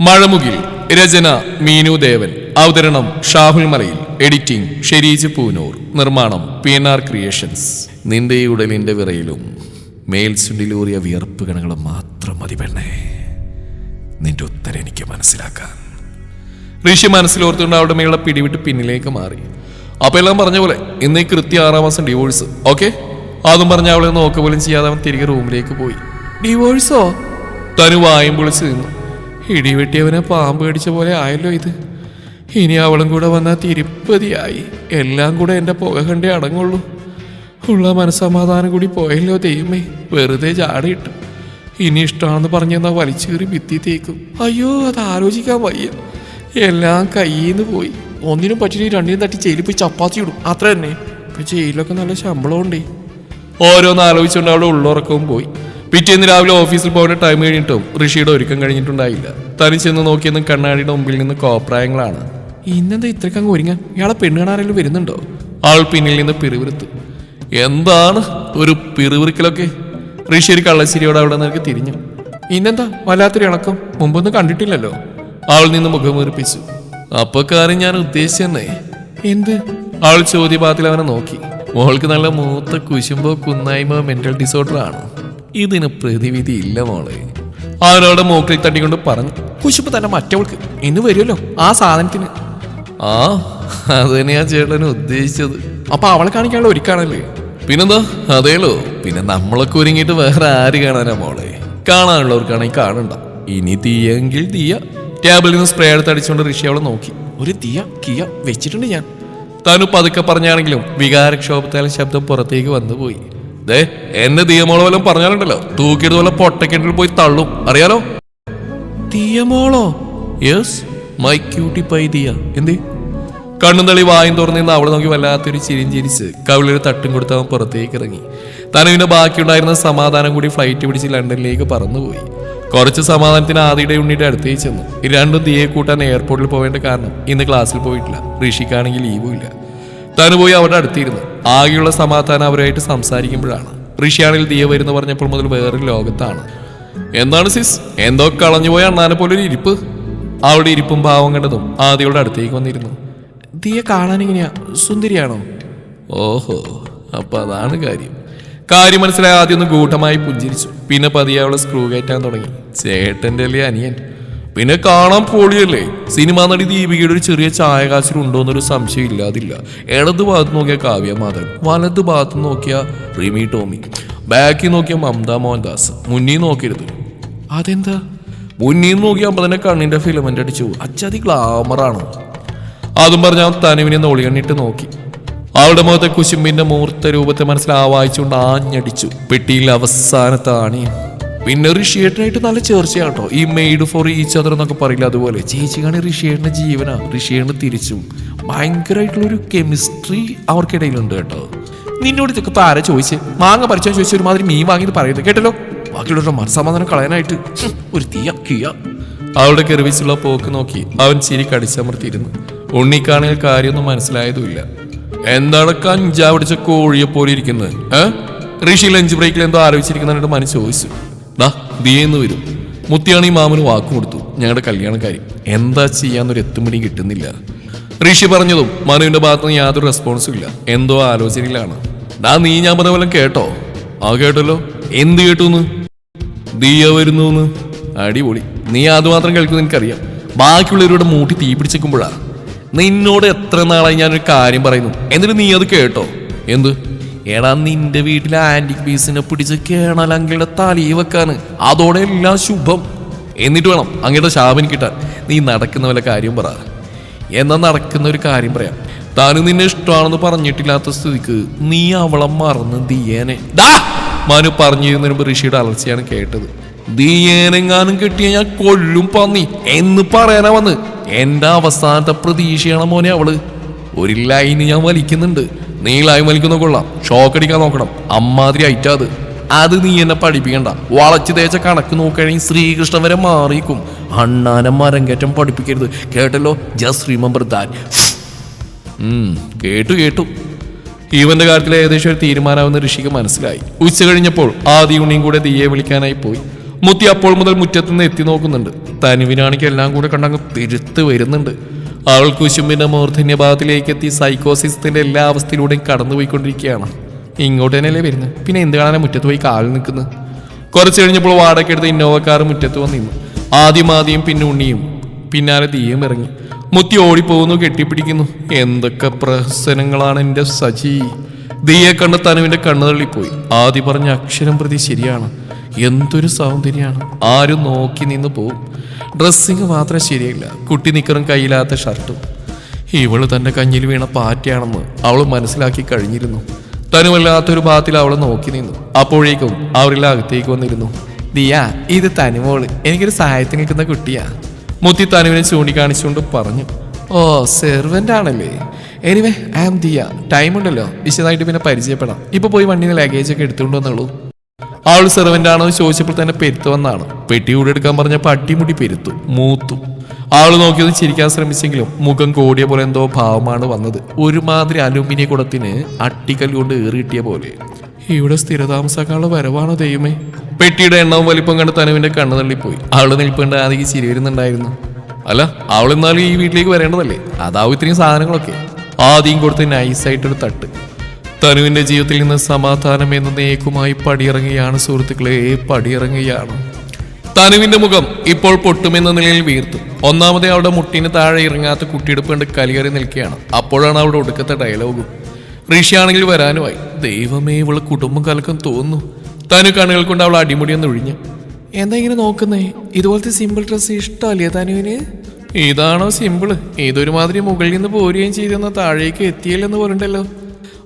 മഴമുകിൽ രചന മീനു ദേവൻ. അവതരണം ഷാഹുൽ മലയിൽ. എഡിറ്റിംഗ് ഷെരീജ് പൂനൂർ. നിർമ്മാണം P N R creations. നിന്റെ ഈ ഉടലിന്റെ വിറയിലും മേൽസുണ്ടിലൂറിയ വിയർപ്പ് കണങ്ങളും മാത്രം മതി പെണ്ണേ. നിന്റെ ഉത്തരം എനിക്ക് മനസ്സിലാക്കാൻ. ഋഷി മനസ്സിലോർത്തുകൊണ്ട് അവിടെ മേളെ പിടിവിട്ട് പിന്നിലേക്ക് മാറി. അപ്പൊ എല്ലാം പറഞ്ഞ പോലെ ഇന്ന് ഈ കൃത്യ ആറാം മാസം ഡിവോഴ്സ്. ഓക്കെ? അതും പറഞ്ഞ അവളെ നോക്ക പോലും ചെയ്യാതെ അവൻ തിരികെ റൂമിലേക്ക് പോയി. ഡിവോഴ്സോ? തനു വായും പൊളിച്ച് നിന്നു. ഇടിവെട്ടിയവനെ പാമ്പ് കടിച്ച പോലെ ആയല്ലോ ഇത്. ഇനി അവളും കൂടെ വന്നാൽ തിരുപ്പതിയായി. എല്ലാം കൂടെ എന്റെ പുക കണ്ടേ അടങ്ങുള്ളൂ. ഉള്ള മനസ്സമാധാനം കൂടി പോയല്ലോ ദൈവമേ. വെറുതെ ചാടിയിട്ടു. ഇനി ഇഷ്ടമാണെന്ന് പറഞ്ഞെന്നാ വലിച്ചേറി ഭിത്തി തേക്കും. അയ്യോ അത് ആലോചിക്കാൻ വയ്യ. എല്ലാം കയ്യിന്ന് പോയി. ഒന്നിനും പറ്റില്ല രണ്ടിനും തട്ടി പോയി ചപ്പാത്തി ഇടും. അത്ര തന്നെ. ഇപ്പൊ ജയിലിലൊക്കെ നല്ല ശമ്പളം ഉണ്ടേ ഓരോന്ന് ആലോചിച്ചുകൊണ്ട് അവിടെ ഉള്ളുറക്കവും പോയി. പിറ്റേന്ന് രാവിലെ ഓഫീസിൽ പോകേണ്ട ടൈം കഴിഞ്ഞിട്ടും ഋഷിയുടെ ഒരുക്കം കഴിഞ്ഞിട്ടുണ്ടായില്ല. തനി ചെന്ന് നോക്കിയെന്നും കണ്ണാടിയുടെ മുമ്പിൽ നിന്ന് കോപ്രായങ്ങളാണ്. ഇന്നെന്താ ഇത്രക്കങ്ങ് ഒരുങ്ങാൻ? ഇയാളെ പെണ്ണുകാണാരെങ്കിലും വരുന്നുണ്ടോ? ആൾ പിന്നിൽ നിന്ന് പിറുവിരുത്തു എന്താണ് ഒരു പിറുവിറുക്കലൊക്കെ ഋഷി ഒരു കള്ളശ്ശേരിയോട് അവിടെ നിനക്ക് തിരിഞ്ഞു. ഇന്നെന്താ? വല്ലാത്തൊരു ഇണക്കം. മുമ്പൊന്നും കണ്ടിട്ടില്ലല്ലോ. ആൾ നിന്ന് മുഖം വീർപ്പിച്ചു അപ്പൊ കാര്യം ഞാൻ ഉദ്ദേശിച്ചെന്നേ എന്ത്? ആൾ ചോദ്യപാത്തിൽ അവനെ നോക്കി. മോൾക്ക് നല്ല മൂത്ത കുശുമ്പോ കുന്നായ്മ മെന്റൽ ഡിസോർഡർ ആണ്. ഇതിന് പ്രതിവിധി ഇല്ല മോളെ. അവനോട് മൂക്കിൽ തട്ടിക്കൊണ്ട് പറഞ്ഞു കുശുപ്പ് തന്നെ മറ്റവൾക്ക് ഇന്ന് വരുമല്ലോ ആ സാധനത്തിന്. ആ അത് തന്നെയാ ചേട്ടന് ഉദ്ദേശിച്ചത്. അപ്പൊ അവളെ കാണിക്കാനുള്ള ഒരുക്കാണല്ലേ? പിന്നെന്താ? അതേലോ പിന്നെ നമ്മളൊക്കെ ഒരുങ്ങിയിട്ട് വേറെ ആര് കാണാനാ മോളെ? കാണാനുള്ളവർക്കാണെങ്കിൽ കാണണ്ട. ഇനി തീയെങ്കിൽ തീയ. ടേബിളിൽ നിന്ന് സ്പ്രേ എടുത്ത് അടിച്ചുകൊണ്ട് ഋഷി അവളെ നോക്കി. ഒരു തീയ കിയ വെച്ചിട്ടുണ്ട് ഞാൻ. തനു പതുക്കെ പറഞ്ഞാണെങ്കിലും വികാരക്ഷോഭത്താൽ ശബ്ദം പുറത്തേക്ക് വന്നുപോയി. ദേ എന്നെ തീയമോളോ വല്ലതും പറഞ്ഞാലുണ്ടല്ലോ. തൂക്കിയിട്ട് വല്ല പൊട്ടക്കെട്ടിൽ പോയി തള്ളും. അറിയാലോ? തീയമോളോ yes my cutie pie Theeya എന്തേ? കണ്ണും തള്ളി വായും തുറന്നിന്ന് അവളെ നോക്കി വല്ലാത്തൊരു ചിരിയും ചിരിച്ച് കവിളിൽ തട്ടും കൊടുത്ത് അവൻ പുറത്തേക്ക് ഇറങ്ങി. തനുവിന് ബാക്കിയുണ്ടായിരുന്ന സമാധാനം കൂടി ഫ്ലൈറ്റ് പിടിച്ച് ലണ്ടനിലേക്ക് പറന്നുപോയി. കുറച്ച് സമാധാനത്തിന് ആദിയുടെ ഉണ്ണിയുടെ അടുത്തേക്ക് ചെന്നു. രണ്ടും തീയെ കൂട്ടാൻ എയർപോർട്ടിൽ പോവേണ്ട കാരണം ഇന്ന് ക്ലാസ്സിൽ പോയിട്ടില്ല. ഋഷിക്കാണെങ്കിൽ ലീവും ഇല്ല. പോയി അവരുടെ അടുത്തിരുന്നു ആകെയുള്ള സമാധാനം അവരായിട്ട് സംസാരിക്കുമ്പോഴാണ്. ഋഷിയാണെങ്കിൽ ദിയ വരുന്നു പറഞ്ഞപ്പോൾ മുതൽ വേറൊരു ലോകത്താണ്. എന്താണ് സിസ്? എന്തോ കളഞ്ഞുപോയ അണ്ണാനെ പോലെ ഒരു ഇരിപ്പ്. അവളുടെ ഇരിപ്പും ഭാവം കണ്ടതും ആദ്യയുടെ അടുത്തേക്ക് വന്നിരുന്നു. ദിയ കാണാൻ എങ്ങനെയാ? സുന്ദരിയാണോ? ഓഹോ അപ്പൊ അതാണ് കാര്യം. കാര്യം മനസ്സിലായി ആദ്യം ഒന്ന് ഗൂഢമായി പുഞ്ചിരിച്ചു. പിന്നെ പതിയെ അവളെ സ്ക്രൂ കയറ്റാൻ തുടങ്ങി. ചേട്ടന്റെ അല്ലേ അനിയൻ. പിന്നെ കാണാൻ പൊളിയല്ലേ? സിനിമാ നടി ദീപികയുടെ ഒരു ചെറിയ ചായ എന്നൊരു സംശയം ഇല്ലാതില്ല. ഇടത് ഭാഗത്ത് നോക്കിയ കാവ്യ മാധവൻ വലത് ഭാഗത്ത് നോക്കിയ റിമി ടോമി. ബാക്കി നോക്കിയ മമത മോഹൻദാസ് മുന്നിൽ നോക്കരുത് അതെന്താ? മുന്നിൽ നോക്കിയപ്പോൾ തന്നെ കണ്ണിന്റെ ഫിലമെന്റ് അടിച്ചു. അച്ചാതി ഗ്ലാമറാണ് അതും പറഞ്ഞ അവൻ തനുവിനെ നോളികണ്ണിട്ട് നോക്കി. അവളുടെ മുഖത്തെ കുശുമ്പിന്റെ മൂർത്ത രൂപത്തെ മനസ്സിൽ ആവായിച്ചുകൊണ്ട് ആഞ്ഞടിച്ചു പെട്ടിയിൽ അവസാനത്തെ പിന്നെ ഋഷിയേട്ടനായിട്ട് നല്ല ചേർച്ചയാട്ടോ. ഈ മെയ്ഡ് ഫോർ ഈച്ച് അതർ എന്നൊക്കെ പറയില്ല അതുപോലെ. ചേച്ചിക്കാണ് ഋഷിയേട്ടന്റെ ജീവനാ. ഋഷിയേട്ടന് തിരിച്ചും. ഭയങ്കരമായിട്ടുള്ള ഒരു കെമിസ്ട്രി അവർക്കിടയിലുണ്ട് കേട്ടോ. നിന്നോട് ഇതൊക്കെ താര ചോദിച്ച് മാങ്ങ പരിചയം ചോദിച്ച ഒരുമാതിരി മീൻ വാങ്ങിയത് പറയുന്നത് കേട്ടല്ലോ? ബാക്കിയുള്ളവരുടെ മനസ്സമാധാനം കളയാനായിട്ട്. ഒരു തീയ കിയ. അവളുടെ കെറിവിച്ചുള്ള പോക്ക് നോക്കി അവൻ ചിരി കടിച്ചമർത്തിയിരുന്നു. ഉണ്ണിക്കാണെങ്കിൽ കാര്യമൊന്നും മനസ്സിലായതുമില്ല. എന്താണ് കഞ്ചാവിടിച്ച കോഴിയെ പോലെ ഇരിക്കുന്നത് ഏഹ് ഋഷി ലഞ്ച് ബ്രേക്കിൽ എന്തോ ആലോചിച്ചിരിക്കുന്നതിനോട് മനസ്സ് ചോദിച്ചു. ദാ ദിയെന്ന് വരും. മുത്തിയാണി മാമന് വാക്ക് കൊടുത്തു. ഞങ്ങളുടെ കല്യാണക്കാരി. എന്താ ചെയ്യാന്നൊരു എത്തുമണി കിട്ടുന്നില്ല. ഋഷി പറഞ്ഞതും മനുവിന്റെ ഭാഗത്തുനിന്ന് യാതൊരു റെസ്പോൺസും ഇല്ല. എന്തോ ആലോചനയിലാണ്. ഡാ നീ ഞാൻ പറഞ്ഞ പോലെ കേട്ടോ. ആ കേട്ടല്ലോ. എന്ത് കേട്ടൂന്ന്? ദിയ വരുന്നു അടിപൊളി. നീ അതുമാത്രം കേൾക്കുന്നു എനിക്കറിയാം. ബാക്കിയുള്ളവരോട് മൂട്ടി തീ പിടിച്ചേക്കുമ്പോഴാ. നിന്നോട് എത്ര നാളായി ഞാനൊരു കാര്യം പറയുന്നു. എന്നിട്ട് നീ അത് കേട്ടോ. എന്ത്? എടാ നിന്റെ വീട്ടിലെ ആന്റിക് പീസിനെ പിടിച്ച് കേണൽ അങ്ങയുടെ തലി വെക്കാന്. അതോടെ എല്ലാം ശുഭം. എന്നിട്ട് വേണം അങ്ങയുടെ ശാപം കിട്ടാൻ. നീ നടക്കുന്ന വല്ല കാര്യം പറ. എന്നാ നടക്കുന്ന ഒരു കാര്യം പറയാം. താനും നിന്നെ ഇഷ്ടമാണെന്ന് പറഞ്ഞിട്ടില്ലാത്ത സ്ഥിതിക്ക് നീ അവളെ മറന്ന് ദിയേനെ. ദാ! മനു പറഞ്ഞിരുന്നതിന് മുമ്പ് ഋഷിയുടെ അലർച്ചയാണ് കേട്ടത്. ദിയേനെങ്ങാനും കിട്ടിയ ഞാൻ കൊല്ലും പന്നി എന്ന് പറയാനാ വന്ന്. എന്റെ അവസാനത്തെ പ്രതീക്ഷയാണ് മോനെ അവൾ. ഒരു ലൈന് ഞാൻ വലിക്കുന്നുണ്ട്. നീ ലൈൻ വലിക്കുന്ന കൊള്ളാം. ഷോക്ക് അടിക്കാൻ നോക്കണം. അമ്മാതിരി ഐറ്റാ അത്. നീ എന്നെ പഠിപ്പിക്കണ്ട. വളച്ചു തേച്ച കണക്ക് നോക്കുകയാണെങ്കിൽ ശ്രീകൃഷ്ണൻ വരെ മാറിയിക്കും അണ്ണാനം മരം കയറ്റം പഠിപ്പിക്കരുത്. കേട്ടല്ലോ? ജസ്റ്റ് റിമെമ്പർ ദാറ്റ് കേട്ടു കേട്ടു. ഇവന്റെ കാര്യത്തിൽ ഏകദേശം ഒരു തീരുമാനമാവുന്ന ഋഷിക്ക് മനസ്സിലായി. ഉച്ച കഴിഞ്ഞപ്പോൾ ആദ്യ ഉണ്ണിയും കൂടെ തീയെ വിളിക്കാനായി പോയി. മുത്തി അപ്പോൾ മുതൽ മുറ്റത്തുനിന്ന് എത്തി നോക്കുന്നുണ്ട്. തനുവിനാണെങ്കിൽ എല്ലാം കൂടെ കണ്ടങ്ങ് തിരുത്ത് വരുന്നുണ്ട്. അവൾ മൂർധന്യ ഭാഗത്തിലേക്ക് എത്തി സൈക്കോസിസത്തിന്റെ എല്ലാ അവസ്ഥയിലൂടെയും കടന്നുപോയിക്കൊണ്ടിരിക്കുകയാണ്. ഇങ്ങോട്ട് തന്നെയല്ലേ വരുന്നത്? പിന്നെ എന്ത് കാണാനാ മുറ്റത്ത് പോയി കാലിൽ നിൽക്കുന്നത്? കുറച്ച് കഴിഞ്ഞപ്പോൾ വാടക എടുത്ത് ഇന്നോവ കാർ മുറ്റത്ത് വന്നിരുന്നു ആദ്യം ആദ്യം പിന്നെ ഉണ്ണിയും പിന്നാലെ തീയും ഇറങ്ങി. മുത്തി ഓടിപ്പോകുന്നു കെട്ടിപ്പിടിക്കുന്നു. എന്തൊക്കെ പ്രഹസനങ്ങളാണ് എന്റെ സജി. ദീയെ കണ്ട് തനുവിന്റെ കണ്ണു തള്ളിപ്പോയി. ആദ്യം പറഞ്ഞ അക്ഷരം പ്രതി ശരിയാണ്. എന്തൊരു സൗന്ദര്യമാണ്. ആരും നോക്കി നിന്ന് പോവും. ഡ്രസ്സിങ് മാത്രം ശരിയല്ല. കുട്ടി നിക്കറും കയ്യിലാത്ത ഷർട്ടും. ഇവൾ തന്റെ കഞ്ഞിൽ വീണ പാറ്റയാണെന്ന് അവൾ മനസ്സിലാക്കി കഴിഞ്ഞിരുന്നു. തനുവല്ലാത്തൊരു ഭാഗത്തിൽ അവളെ നോക്കി നിന്നു. അപ്പോഴേക്കും അവരെല്ലാം അകത്തേക്ക് വന്നിരുന്നു. ദിയ ഇത് തനുമോൾ എനിക്കൊരു സഹായത്തിന് നിൽക്കുന്ന കുട്ടിയാ. മുത്തി തനുവിനെ ചൂണ്ടിക്കാണിച്ചുകൊണ്ട് പറഞ്ഞു. ഓ സെർവന്റ് ആണല്ലേ. Anyway I am Diya. Time ഉണ്ടല്ലോ. വിശദമായിട്ട് പിന്നെ പരിചയപ്പെടാം. ഇപ്പോൾ പോയി വണ്ടിയിൽ ലഗേജ് ഒക്കെ എടുത്തുകൊണ്ട് വന്നുള്ളൂ അവൾ സെർവന്റ് ആണോ ചോദിച്ചപ്പോൾ തന്നെ പെരുത്തു വന്നാണ്. പെട്ടി കൂടെ എടുക്കാൻ പറഞ്ഞപ്പോൾ അട്ടിമുടി പെരുത്തു മൂത്തു. ആൾ നോക്കിയത് ചിരിക്കാൻ ശ്രമിച്ചെങ്കിലും മുഖം കോടിയ പോലെ എന്തോ ഭാവമാണ് വന്നത്. ഒരുമാതിരി അലുമിനിയ കുടത്തിന് അട്ടിക്കല്ല് കൊണ്ട് ഏറിയിട്ടിയ പോലെ. ഇവിടെ സ്ഥിരതാമസക്കാളുടെ വരവാണോ ദൈവമേ? പെട്ടിയുടെ എണ്ണവും വലിപ്പം കണ്ട് തനുവിന്റെ കണ്ണു തള്ളിപ്പോയി. ആൾ നിൽപ്പുണ്ട് ആദ്യം ചിരി വരുന്നുണ്ടായിരുന്നു. അല്ല അവൾ എന്നാലും ഈ വീട്ടിലേക്ക് വരേണ്ടതല്ലേ? അതാവും ഇത്രയും സാധനങ്ങളൊക്കെ. ആദ്യം കൊടുത്ത് നൈസായിട്ടൊരു തട്ട്. തനുവിന്റെ ജീവിതത്തിൽ നിന്ന് സമാധാനം എന്ന നേക്കുമായി പടിയിറങ്ങുകയാണ് സുഹൃത്തുക്കളെ പടിയിറങ്ങുകയാണ് തനുവിന്റെ മുഖം ഇപ്പോൾ പൊട്ടുമെന്ന നിലയിൽ വീർത്തു. ഒന്നാമത് അവിടെ മുട്ടിന് താഴെ ഇറങ്ങാത്ത കുട്ടിയെടുപ്പ് കണ്ട് കലിയറി നിൽക്കുകയാണ്. അപ്പോഴാണ് അവിടെ ഒടുക്കത്തെ ഡയലോഗും. ഋഷിയാണെങ്കിൽ വരാനുമായി ദൈവമേ ഇവൾ കുടുംബം കലക്കം തോന്നുന്നു. തനു കണ്ണുകൾ കൊണ്ട് അവൾ അടിമുടിയൊന്ന് ഒഴിഞ്ഞു എന്താ ഇങ്ങനെ നോക്കുന്നേ? ഇതുപോലത്തെ സിമ്പിൾ ഡ്രസ്സ് ഇഷ്ടമല്ലേ തനുവിന്? ഇതാണോ സിമ്പിൾ ഇതൊരുമാതിരി മുകളിൽ നിന്ന് പോരുകയും ചെയ്തെന്ന താഴേക്ക് എത്തിയല്ലെന്ന് പോലുണ്ടല്ലോ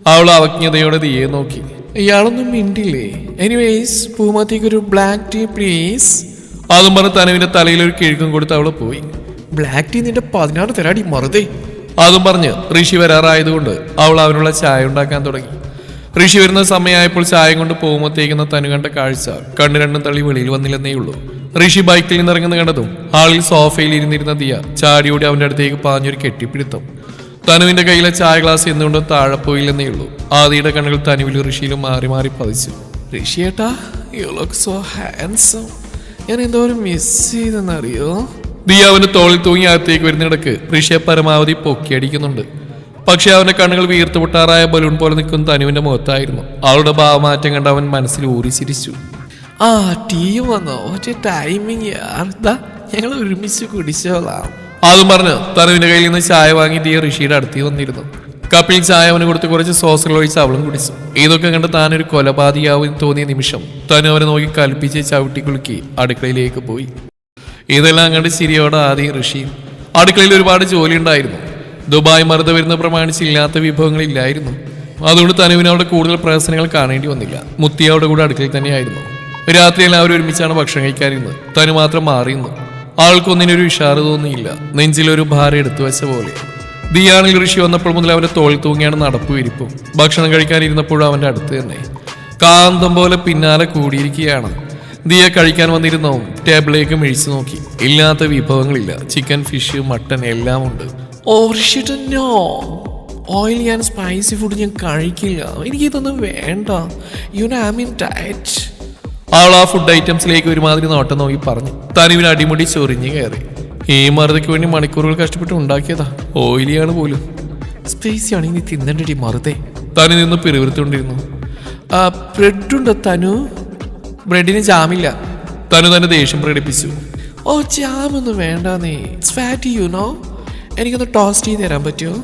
അവൾ അവജ്ഞതയോടെ തീയെ നോക്കി. ഇയാളൊന്നും മിണ്ടില്ലേ? എനിവേസ് പൂമത്തേക്ക് ഒരു ബ്ലാക്ക് ടീ പ്ലീസ് അതും പറഞ്ഞ് തനുവിന്റെ തലയിൽ ഒരു കിഴക്കും കൊടുത്ത് അവൾ പോയി. ബ്ലാക്ക് ടീ നിന്റെ പതിനാറ് തരാടി മറുതേ. അതും പറഞ്ഞ് ഋഷി വരാറായതുകൊണ്ട് അവൾ അവനുള്ള ചായ ഉണ്ടാക്കാൻ തുടങ്ങി. ഋഷി വരുന്ന സമയമായപ്പോൾ ചായ കൊണ്ട് പോകുമ്പോഴത്തേക്കുന്ന തനു കണ്ട കാഴ്ച കണ്ണു രണ്ടും തള്ളി വെളിയിൽ വന്നില്ലെന്നേ ഉള്ളൂ ഋഷി ബൈക്കിൽ നിന്ന് ഇറങ്ങുന്ന കണ്ടതും ആളിൽ സോഫയിൽ ഇരുന്നിരുന്ന ദിയ ചാടിയോടി അവന്റെ അടുത്തേക്ക് പാഞ്ഞൊരു കെട്ടിപ്പിടുത്തം. തനുവിന്റെ കയ്യിലെ ചായ ഗ്ലാസ് എന്തുകൊണ്ട് താഴെ പോയില്ലെന്നേ ഉള്ളൂ. ആദിയുടെ കണ്ണുകൾ തനുവിലും ഋഷിയിലും മാറി മാറി പതിച്ചു. ഋഷിയേട്ടാ യു ലുക്ക് സോ ഹാൻസം ഞാൻ എന്തോരം മിസ് ചെയ്തെന്നറിയോ? ദിയ അവന്റെ തോളിൽ തൂങ്ങി അകത്തേക്ക് വരുന്നിടക്ക് ഋഷിയെ പരമാവധി പൊക്കിയടിക്കുന്നുണ്ട് പക്ഷെ അവന്റെ കണ്ണുകൾ വീർത്തു പൊട്ടാറായ ബലൂൺ പോലെ നിൽക്കുന്ന തനുവിന്റെ മുഖത്തായിരുന്നു. അവളുടെ ഭാവമാറ്റം കണ്ട് അവൻ മനസ്സിൽ ഊറി ചിരിച്ചു. ആ ടീ വന്നോ? ടൈമിങ് ഞങ്ങൾ ഒരുമിച്ച് കുടിച്ചോളാം. അതും പറഞ്ഞ് തനുവിന്റെ കയ്യിൽ നിന്ന് ചായ വാങ്ങി ദിയ ഋഷിയുടെ അടുത്ത് വന്നിരുന്നു. കപ്പിൽ ചായ അവന് കൊടുത്ത് കുറച്ച് സോസുകൾ ഒഴിച്ച് അവളും കുടിച്ചു. ഇതൊക്കെ കണ്ട് താനൊരു കൊലപാതകയാവും തോന്നിയ നിമിഷം തനു അവനെ നോക്കി കൽപ്പിച്ച് ചവിട്ടി കുലുക്കി അടുക്കളയിലേക്ക് പോയി. ഇതെല്ലാം കണ്ട് ചിരിയോടെ ആദ്യം ഋഷിയും അടുക്കളയിൽ ഒരുപാട് ജോലി ഉണ്ടായിരുന്നു. ദുബായ് മറുത വരുന്ന പ്രമാണിച്ച് ഇല്ലാത്ത വിഭവങ്ങളില്ലായിരുന്നു അതുകൊണ്ട് തനുവിന് അവിടെ കൂടുതൽ പ്രയാസനങ്ങൾ കാണേണ്ടി വന്നില്ല. മുത്തി അവിടെ കൂടെ അടുക്കളയിൽ തന്നെയായിരുന്നു. രാത്രി എല്ലാവരും ഒരുമിച്ചാണ് ഭക്ഷണം കഴിക്കാതിരുന്നത് തനു മാത്രം മാറിയുന്നു ആൾക്കൊന്നിനൊരു ഉഷാറ് തോന്നിയില്ല. നെഞ്ചിലൊരു ഭാരം എടുത്തു വെച്ച പോലെ. ദിയാണിൽ ഋഷി വന്നപ്പോൾ മുതൽ അവന്റെ തോളിൽ തൂങ്ങിയാണ് നടപ്പ് വിരിപ്പും. ഭക്ഷണം കഴിക്കാനിരുന്നപ്പോഴും അവന്റെ അടുത്ത് തന്നെ. കാന്തം പോലെ പിന്നാലെ കൂടിയിരിക്കുകയാണ്. ദിയ കഴിക്കാൻ വന്നിരുന്നോ. ടേബിളിലേക്ക് മിഴിച്ചു നോക്കി. ഇല്ലാത്ത വിഭവങ്ങളില്ല. ചിക്കൻ ഫിഷ് മട്ടൺ എല്ലാം ഉണ്ട്. ഓയിൽ ഞാൻ സ്പൈസി ഫുഡ് ഞാൻ കഴിക്കില്ല. എനിക്കിതൊന്നും വേണ്ട. You know I mean diet. അവൾ ആ ഫുഡ് ഐറ്റംസിലേക്ക് ഒരുമാതിരി നോട്ടം നോക്കി പറഞ്ഞു. തനുവിന് അടിമുടി ചൊറിഞ്ഞു കയറി. ഈ മറുതയ്ക്ക് വേണ്ടി മണിക്കൂറുകൾ കഷ്ടപ്പെട്ട് ഉണ്ടാക്കിയതാ. ഓയിലിയാണ് പോലും. സ്പേസി ആണെങ്കിൽ നീ തിന്നണ്ടടി മറുതെ. തനു നിന്ന് പിറുവിറുത്തുകൊണ്ടിരുന്നു ബ്രെഡുണ്ടോ തനു? ബ്രെഡിന് ജാമില്ല. തനു തന്നെ ദേഷ്യം പ്രകടിപ്പിച്ചു. ഓ ജാമൊന്നും വേണ്ട നീ ഇറ്റ്സ് ഫാറ്റ് യു നോ എനിക്കൊന്ന് ടോസ്റ്റ് ചെയ്ത് തരാൻ പറ്റുമോ?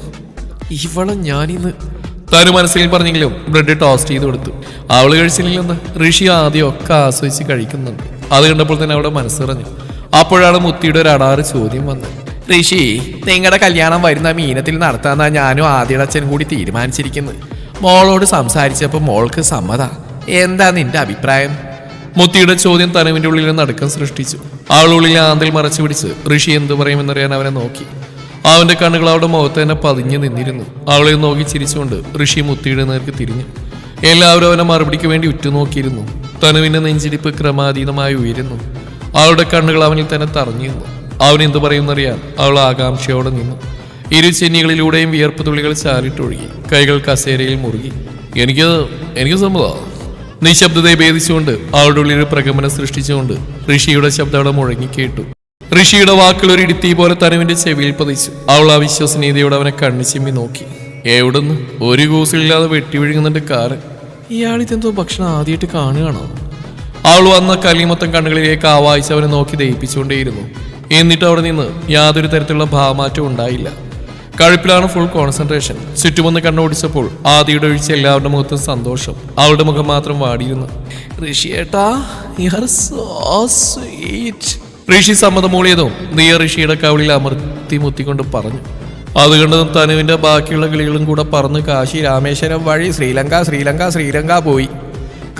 ഇവളെ ഞാനിന്ന് തനു മനസ്സിൽ പറഞ്ഞെങ്കിലും ബ്രെഡ് ടോസ്റ്റ് ചെയ്ത് കൊടുത്തു. അവൾ കഴിച്ചില്ലെന്ന് ഋഷി ആദ്യം ഒക്കെ ആസ്വദിച്ച് കഴിക്കുന്നുണ്ട്. അത് കണ്ടപ്പോൾ തന്നെ അവിടെ മനസ്സിറഞ്ഞു അപ്പോഴാണ് മുത്തിയുടെ ഒരു അടാറ് ചോദ്യം വന്നത്. ഋഷി നിങ്ങളുടെ കല്യാണം വരുന്ന മീനത്തിൽ നടത്താന്നാ ഞാനും ആദ്യയുടെ അച്ഛനും കൂടി തീരുമാനിച്ചിരിക്കുന്നത്. മോളോട് സംസാരിച്ചപ്പോൾ മോൾക്ക് സമ്മത. എന്താ നിന്റെ അഭിപ്രായം? മുത്തിയുടെ ചോദ്യം തനുവിന്റെ ഉള്ളിൽ നടക്കം സൃഷ്ടിച്ചു. ആളുള്ളിൽ ആന്തൽ മറച്ചു പിടിച്ച് ഋഷി എന്തു പറയുമെന്നറിയാൻ അവനെ നോക്കി. അവന്റെ കണ്ണുകൾ അവളുടെ മുഖത്ത് തന്നെ പതിഞ്ഞു നിന്നിരുന്നു. അവളെ നോക്കി ചിരിച്ചുകൊണ്ട് ഋഷി മുത്തിയുടെ നേർക്ക് തിരിഞ്ഞു. എല്ലാവരും അവനെ മറുപടിക്ക് വേണ്ടി ഉറ്റുനോക്കിയിരുന്നു. തനുവിന്റെ നെഞ്ചിരിപ്പ് ക്രമാതീതമായി ഉയരുന്നു. അവളുടെ കണ്ണുകൾ അവനിൽ തന്നെ തറഞ്ഞിരുന്നു. അവൻ എന്തു പറയുമെന്നറിയാൻ അവൾ ആകാംക്ഷയോടെ നിന്നു. ഇരു ചെന്നികളിലൂടെയും വിയർപ്പ് തുള്ളികൾ ചാലിട്ടൊഴുകി. കൈകൾ കസേരയിൽ മുറുകി. എനിക്ക് എനിക്ക് സമ്മതമാണ് നിശബ്ദതയെ ഭേദിച്ചുകൊണ്ട് അവളുടെ ഉള്ളിൽ ഒരു പ്രകമ്പനം സൃഷ്ടിച്ചുകൊണ്ട് ഋഷിയുടെ ശബ്ദം അവിടെ മുഴങ്ങി കേട്ടു. ഋഷിയുടെ വാക്കുകൾ ഒരു ഇടുത്തി പോലെ തനുവിന്റെ ചെവിയിൽ പതിച്ചു. അവൾ അവിശ്വസനീയതയോടെ അവനെ കണ്ണു ചിമ്മി നോക്കി. എവിടുന്ന്? ഒരു കൂസിലില്ലാതെ വെട്ടി കാറ്. ഇയാളിതെന്തോ ഭക്ഷണം ആദ്യമായിട്ട് കാണുകയാണോ? അവൾ വന്ന കലിമൊത്തം കണ്ണുകളിലേക്ക് ആ വായിച്ച് അവനെ നോക്കി ദയിപ്പിച്ചുകൊണ്ടേയിരുന്നു എന്നിട്ട് അവിടെ നിന്ന് യാതൊരു തരത്തിലുള്ള ഭാവമാറ്റവും ഉണ്ടായില്ല. കഴുപ്പിലാണ് ഫുൾ കോൺസെൻട്രേഷൻ ചുറ്റുമൊന്ന് കണ്ണോടിച്ചപ്പോൾ ആദിയുടെ ഒഴിച്ച് എല്ലാവരുടെ മുഖത്തും സന്തോഷം. അവളുടെ മുഖം മാത്രം വാടിയിരുന്നു. ഋഷിയേട്ടാ ഋഷി സമ്മതമൂളിയതും നീയ ഋഷിയുടെ കവിളിൽ അമർത്തി മുത്തിക്കൊണ്ട് പറഞ്ഞു. അതുകൊണ്ട് തനുവിന്റെ ബാക്കിയുള്ള കിളികളും കൂടെ പറന്ന് കാശി രാമേശ്വരം വഴി ശ്രീലങ്ക ശ്രീലങ്ക ശ്രീലങ്ക പോയി.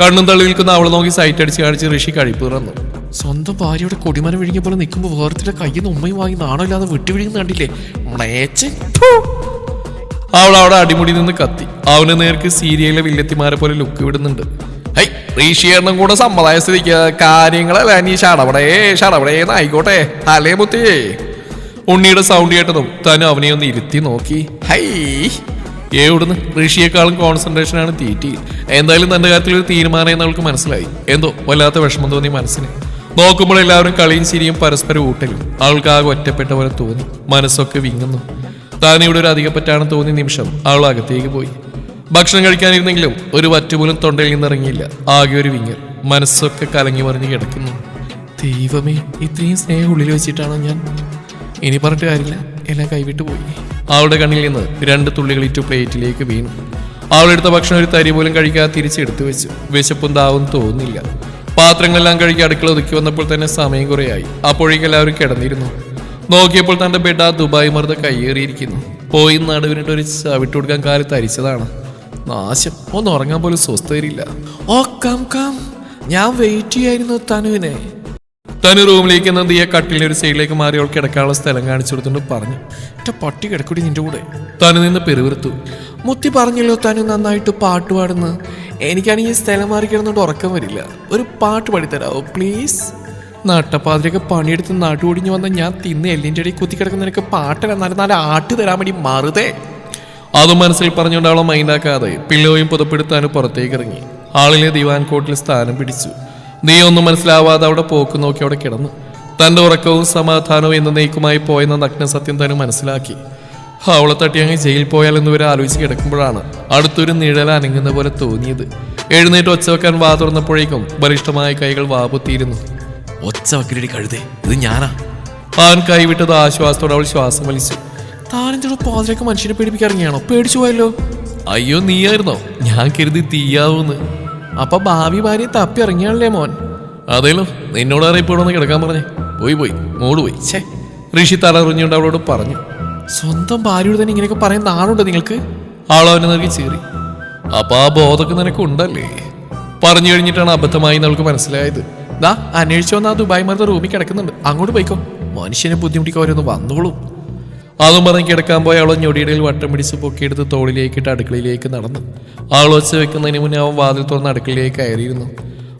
കണ്ണും തള്ളി നിൽക്കുന്ന അവളെ നോക്കി സൈറ്റ് അടിച്ച് കാണിച്ച് ഋഷി കഴിപ്പ് തുറന്നു സ്വന്തം ഭാര്യയുടെ കൊടിമരം വിഴുങ്ങിയ പോലെ നിൽക്കുമ്പോൾ വേർത്തിയുടെ കയ്യിൽ നിന്ന് ഉമ്മയും വാങ്ങി നാണമില്ലാതെ വിട്ടു വിഴുങ്ങി കണ്ടില്ലേ. അവൾ അവിടെ അടിമുടി നിന്ന് കത്തി. അവന് നേർക്ക് സീരിയയിലെ വില്ലത്തിമാരെ പോലെ ലുക്ക് വിടുന്നുണ്ട് ഹൈ ഋഷിയെണ്ണം കൂടെ സമ്മതായ സ്ഥിതിക്ക് കാര്യങ്ങളല്ല നീ ഷടപടേ ഷടപടേന്ന് ആയിക്കോട്ടെ അല്ലേ മുത്തിയേ ഉണ്ണിയുടെ സൗണ്ട് കേട്ടതും താനും അവനെ ഒന്ന് ഇരുത്തി നോക്കി. ഹൈ. എവിടുന്ന് ഋഷിയെക്കാളും കോൺസെൻട്രേഷൻ ആണ് തീറ്റി. എന്തായാലും തന്റെ കാര്യത്തിൽ ഒരു തീരുമാനം എന്ന് അവൾക്ക് മനസ്സിലായി. എന്തോ വല്ലാത്ത വിഷമം തോന്നി മനസ്സിന്. നോക്കുമ്പോൾ എല്ലാവരും കളിയും ചിരിയും പരസ്പരം ഊട്ടലും. അവൾക്ക് ആകെ ഒറ്റപ്പെട്ട പോലെ തോന്നി. മനസ്സൊക്കെ വിങ്ങുന്നു. താനിവിടെ ഒരു അധികപ്പറ്റാണെന്ന് തോന്നിയ നിമിഷം അവൾ അകത്തേക്ക് പോയി. ഭക്ഷണം കഴിക്കാനിരുന്നെങ്കിലും ഒരു വറ്റുപോലും തൊണ്ടയിൽ നിന്നിറങ്ങിയില്ല. ആകെ ഒരു വിങ്ങൽ. മനസ്സൊക്കെ കലങ്ങി മറിഞ്ഞ് കിടക്കുന്നു. ദൈവമേ ഇത്രയും സ്നേഹം ഉള്ളിൽ വെച്ചിട്ടാണോ ഞാൻ? ഇനി പറഞ്ഞിട്ട് കാര്യമില്ല. എല്ലാം കൈവിട്ട് പോയി. അവളുടെ കണ്ണിൽ നിന്ന് രണ്ട് തുള്ളികൾ ഇറ്റു പ്ലേറ്റിലേക്ക് വീണു. അവളെടുത്ത ഭക്ഷണം ഒരു തരി പോലും കഴിക്കാതെ തിരിച്ചെടുത്തു വെച്ചു. വിശപ്പും ദാവും തോന്നില്ല. പാത്രങ്ങളെല്ലാം കഴുകി അടുക്കള ഒതുക്കി വന്നപ്പോൾ തന്നെ സമയം കുറയായി. അപ്പോഴേക്കും എല്ലാവരും കിടന്നിരുന്നു. നോക്കിയപ്പോൾ തന്റെ ബെഡ് ആ ദുബായ് മർദ്ദ കയ്യേറിയിരിക്കുന്നു. പോയി നടുവിനിട്ട് ഒരു ചവിട്ട് കൊടുക്കാൻ കാലത്ത് അരിച്ചതാണ് നാശം. ഒന്ന് ഉറങ്ങാൻ പോലും സ്വസ്ഥതയില്ല ഓ കം കം. ഞാൻ വെയിറ്റ് ചെയ്യായിരുന്നു തനുവിനെ. തനു റൂമിലേക്ക് എന്ന ദിയ കട്ടിലിന്റെ ഒരു സൈഡിലേക്ക് മാറി അവൾ കിടക്കാനുള്ള സ്ഥലം കാണിച്ചു കൊടുത്തുകൊണ്ട് പറഞ്ഞു എന്റെ പട്ടി കിടക്കൂടി നിന്റെ കൂടെ. തനു നിന്ന് പെരുവിറുത്തു. മുത്തി പറഞ്ഞല്ലോ തനു നന്നായിട്ട് പാട്ട് പാടുന്ന. എനിക്കാണെങ്കിൽ സ്ഥലം മാറി കിടന്നുകൊണ്ട് ഉറക്കം വരില്ല. ഒരു പാട്ട് പാടിത്തരാവോ പ്ലീസ് നട്ടപ്പാതിരൊക്കെ പണിയെടുത്ത് നാട്ടുപൊടിഞ്ഞു വന്ന ഞാൻ തിന്ന് എല്ലിന്റെ ഇടയിൽ കുത്തി കിടക്കുന്നതിനൊക്കെ പാട്ടല്ല നല്ല നല്ല ആട്ട് തരാൻ വേണ്ടി മറുതേ. അതും മനസ്സിൽ പറഞ്ഞുകൊണ്ട് അവളെ മൈൻഡാക്കാതെ പില്ലോയും പുതപ്പെടുത്താനും പുറത്തേക്ക് ഇറങ്ങി. ആളിലെ ദിവാൻ കോട്ടിൽ സ്ഥാനം പിടിച്ചു. നീ ഒന്നും മനസ്സിലാവാതെ അവിടെ പോക്ക് നോക്കി അവിടെ കിടന്നു. തന്റെ ഉറക്കവും സമാധാനവും എന്നേക്കുമായി പോയെന്ന നഗ്ന സത്യം തന്നെ മനസ്സിലാക്കി. അവളെ തട്ടി അങ്ങ് ജയിൽ പോയാലെന്ന് വരെ ആലോചിച്ച് കിടക്കുമ്പോഴാണ് അടുത്തൊരു നിഴൽ അനങ്ങുന്ന പോലെ തോന്നിയത്. എഴുന്നേറ്റ് ഒച്ച വെക്കാൻ വാ തുറന്നപ്പോഴേക്കും ബലിഷ്ടമായ കൈകൾ വാപുത്തിയിരുന്നു ഒച്ച വക്കിരടി കഴുതേ ഇത് ഞാനാ. ആൻ കൈവിട്ടത് ആശ്വാസത്തോടെ അവൾ ശ്വാസം വലിച്ചു. താനെന്തോ പാതിരൊക്കെ മനുഷ്യനെ പേടിപ്പിക്കാറിയാണോ പേടിച്ചു പോയല്ലോ. അയ്യോ നീയായിരുന്നോ? ഞാൻ കരുതി തീയാവൂന്ന്. അപ്പൊ ഭാവി ഭാര്യ തപ്പി ഇറങ്ങിയാണല്ലേ മോൻ? അതേലോ നിന്നോട് അറിയപ്പോഴൊന്ന് കിടക്കാൻ പറഞ്ഞേ. പോയി പോയി മോട് പോയി. ഛേ ഋഷി തലറിഞ്ഞുകൊണ്ട് അവളോട് പറഞ്ഞു. സ്വന്തം ഭാര്യയോട് തന്നെ ഇങ്ങനെയൊക്കെ പറയുന്ന നാളുണ്ടോ നിങ്ങൾക്ക്? ആളവനെ നൽകി ചീറി. അപ്പൊ ആ ബോധമൊക്കെ നിനക്ക് ഉണ്ടല്ലേ? പറഞ്ഞു കഴിഞ്ഞിട്ടാണ് അബദ്ധമായി നമുക്ക് മനസ്സിലായത്. ദാ അന്വേഷിച്ചു വന്ന ആ ദുബായ് മറുത്ത റൂമിൽ കിടക്കുന്നുണ്ട്. അങ്ങോട്ട് പോയിക്കോ. മനുഷ്യനെ ബുദ്ധിമുട്ടിക്കോ അവരൊന്ന് വന്നോളൂ. അതും പറഞ്ഞ് കിടക്കാൻ പോയ അവളെ ഞൊടിയിടയിൽ വട്ടം പിടിച്ച് പൊക്കിയെടുത്ത് തോളിലേക്കിട്ട് അടുക്കളയിലേക്ക് നടന്നു. അവൾ ഒച്ച വെക്കുന്നതിന് മുന്നേ അവൻ വാതിൽ തുറന്ന് അടുക്കളയിലേക്ക് കയറിയിരുന്നു.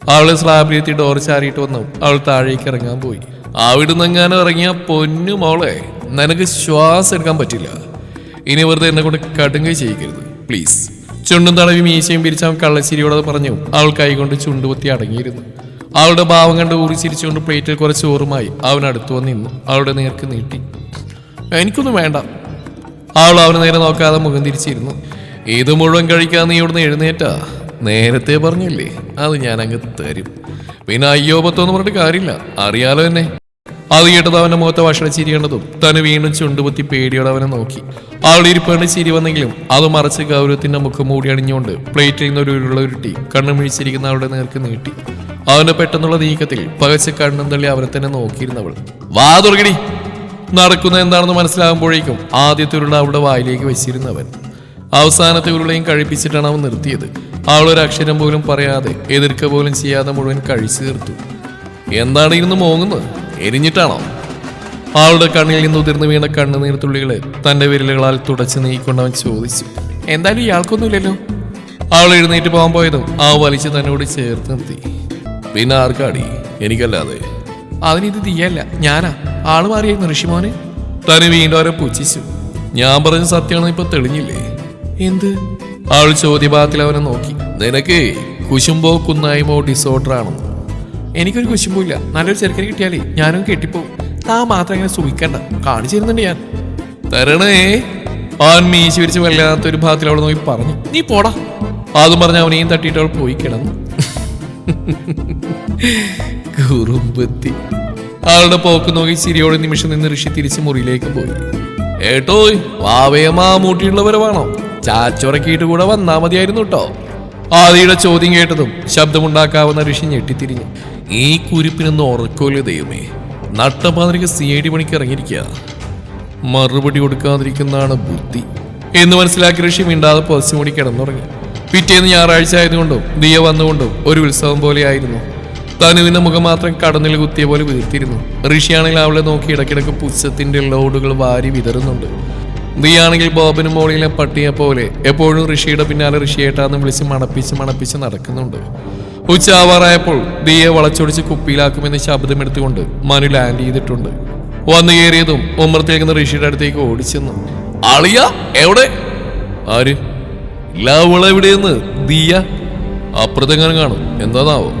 അവളെ സ്ലാബിലെത്തി ഡോർ ചാരിയിട്ട് വന്നു. അവൾ താഴേക്ക് ഇറങ്ങാൻ പോയി. അവിടുന്ന് എങ്ങാനും ഇറങ്ങിയ പൊന്നു മോളെ നിനക്ക് ശ്വാസം എടുക്കാൻ പറ്റില്ല. ഇനി വെറുതെ എന്നെ കൊണ്ട് കടുങ്കൈ ചെയ്യിക്കരുത്. പ്ലീസ് ചുണ്ടും തടവി മീശയും പിരിച്ച് അവൻ കള്ളച്ചിരിയോടെ പറഞ്ഞു. അവൾ കൈകൊണ്ട് ചുണ്ടുപൊത്തി അടങ്ങിയിരുന്നു. അവളുടെ ഭാവം കണ്ട് ഊറി ചിരിച്ചുകൊണ്ട് പ്ലേറ്റിൽ കുറച്ച് ചോറുമായി അവൻ അടുത്തു അവളുടെ നേർക്ക് നീട്ടി. എനിക്കൊന്നും വേണ്ട. അവൾ അവന് നേരെ നോക്കാതെ മുഖം തിരിച്ചിരുന്നു. ഇത് മുഴുവൻ കഴിക്കാൻ നീ ഇവിടുന്ന് എഴുന്നേറ്റാ? നേരത്തെ പറഞ്ഞില്ലേ അത് ഞാൻ അങ്ങ് തരും. പിന്നെ അയ്യോ പത്തോന്ന് പറഞ്ഞിട്ട് കാര്യമില്ല അറിയാലോ എന്നെ. അത് കേട്ടത് അവന്റെ മുഖത്തെ വഷള ചിരിയേണ്ടതും തന്നെ വീണ്ടും ചുണ്ടുപൊത്തി പേടിയോടെ അവനെ നോക്കി. ആൾ ഇരിപ്പേണ്ട ചിരി വന്നെങ്കിലും അത് മറച്ച് ഗൗരവത്തിന്റെ മുഖം മൂടി അണിഞ്ഞുകൊണ്ട് പ്ലേറ്റിൽ നിന്ന് ഒരു ഉരുള ഉരുട്ടി കണ്ണു മിഴിച്ചിരിക്കുന്ന അവളുടെ നേർക്ക് നീട്ടി. അവന്റെ പെട്ടെന്നുള്ള നീക്കത്തിൽ പകച്ച കണ്ണും തള്ളി അവനെ തന്നെ നോക്കിയിരുന്നവൾ. വാ തുറകടി നടക്കുന്ന എന്താണെന്ന് മനസ്സിലാകുമ്പോഴേക്കും ആദ്യത്തെ ഉരുള അവളുടെ വായിലേക്ക് വെച്ചിരുന്നവൻ. അവസാനത്തെ ഉരുളയും കഴിപ്പിച്ചിട്ടാണ് അവൻ നിർത്തിയത്. അവളൊരു അക്ഷരം പോലും പറയാതെ എതിർക്ക പോലും ചെയ്യാതെ മുഴുവൻ കഴിച്ചു തീർത്തു. എന്താണ് ഇരുന്ന് മോങ്ങുന്നത്? എരിഞ്ഞിട്ടാണോ? അവളുടെ കണ്ണിൽ നിന്ന് ഉതിർന്നു വീണ കണ്ണുനീർത്തുള്ളികളെ തന്റെ വിരലുകളാൽ തുടച്ചു നീക്കൊണ്ട് അവൻ ചോദിച്ചു എന്തായാലും ഇയാൾക്കൊന്നുമില്ലല്ലോ? അവൾ എഴുന്നേറ്റ് പോകാൻ പോയതും ആ വലിച്ച് തന്നോട് ചേർത്ത് നിർത്തി. പിന്നെ ആർക്കാടി? എനിക്കല്ലാതെ. അതിനിത് തീയല്ല. ഞാനാ. ആൾ മാറിയായിരുന്നു ഋഷിമോനെ. തന്നെ വീണ്ടും അവരെ പുച്ഛിച്ചു ഞാൻ പറഞ്ഞ സത്യമാണ് ഇപ്പൊ തെളിഞ്ഞില്ലേ? എന്ത്? അവൾ ചോദ്യഭാഗത്തിൽ അവനെ നോക്കി. നിനക്ക് കുശുമ്പോ കുന്നായ്മോ ഡിസോർഡർ ആണെന്ന്. എനിക്കൊരു കുശുമ്പോ ഇല്ല നല്ലൊരു ചെറുക്കനെ കിട്ടിയാലേ ഞാനും കെട്ടിപ്പോവും. താ മാത്രം ഇങ്ങനെ സുഖിക്കണ്ട കാണിച്ചു തരുന്നുണ്ട് ഞാൻ. തരണേ. അവൻ മീശി വിരിച്ച് വല്ലാത്തൊരു ഭാഗത്തിൽ അവൾ നോക്കി പറഞ്ഞു. നീ പോടാ. അതും പറഞ്ഞ് അവനെയും തട്ടിയിട്ട് അവൾ പോയി കിടന്നു. കുറുമ്പത്തി ആളുടെ പോക്ക് നോക്കി ചിരിയോടെ നിമിഷം നിന്ന് ഋഷി തിരിച്ച് മുറിയിലേക്ക് പോയി. ഏട്ടോ വാവയമാ മൂട്ടിയുള്ളവരെ വേണോ? ചാച്ചുറക്കിയിട്ട് കൂടെ വന്നാ മതിയായിരുന്നു കേട്ടോ ആദിയുടെ ചോദ്യം കേട്ടതും ശബ്ദമുണ്ടാക്കാവുന്ന ഋഷി ഞെട്ടിത്തിരിഞ്ഞു. ഈ കുരിപ്പിനൊന്നും ഉറക്കോൽ ദൈവമേ? നട്ടപാതിരിക്ക് സി ഐ ഡി പണിക്ക് ഇറങ്ങിയിരിക്കുക മറുപടി കൊടുക്കാതിരിക്കുന്നതാണ് ബുദ്ധി. എന്ന് മനസ്സിലാക്കി ഋഷി മിണ്ടാതെ പോസ്റ്റ് മൂടി കിടന്നുറങ്ങി. പിറ്റേന്ന് ഞായറാഴ്ച ആയതുകൊണ്ടും ദിയ വന്നുകൊണ്ടും ഒരു ഉത്സവം പോലെയായിരുന്നു തനുവിന്റെ മുഖം മാത്രം കടന്നിൽ കുത്തിയ പോലെ വീർത്തിരുന്നു ഋഷിയാണെങ്കിൽ അവളെ നോക്കി ഇടയ്ക്കിടയ്ക്ക് പുച്ഛത്തിന്റെ ലോഡുകൾ വാരി വിതറുന്നുണ്ട്. ദിയാണെങ്കിൽ ബോബനും മോളിയിലെ പട്ടിയെ പോലെ എപ്പോഴും ഋഷിയുടെ പിന്നാലെ ഋഷിയേട്ടാന്ന് വിളിച്ച് മണപ്പിച്ച് മണപ്പിച്ച് നടക്കുന്നുണ്ട്. ഉച്ചാവാറായപ്പോൾ ദിയെ വളച്ചൊടിച്ച് കുപ്പിയിലാക്കുമെന്ന് ശബ്ദമെടുത്തുകൊണ്ട് മനു ലാൻഡ് ചെയ്തിട്ടുണ്ട്. വന്നു കയറിയതും ഉമ്മർത്തേക്കുന്ന ഋഷിയുടെ അടുത്തേക്ക് ഓടിച്ചെന്നു. അളിയ എവിടെ? ആര്? ഇല്ല അവളെവിടെയെന്ന്? ദിയ അപ്പുറത്തെങ്ങാനും കാണും. എന്താണാവോ?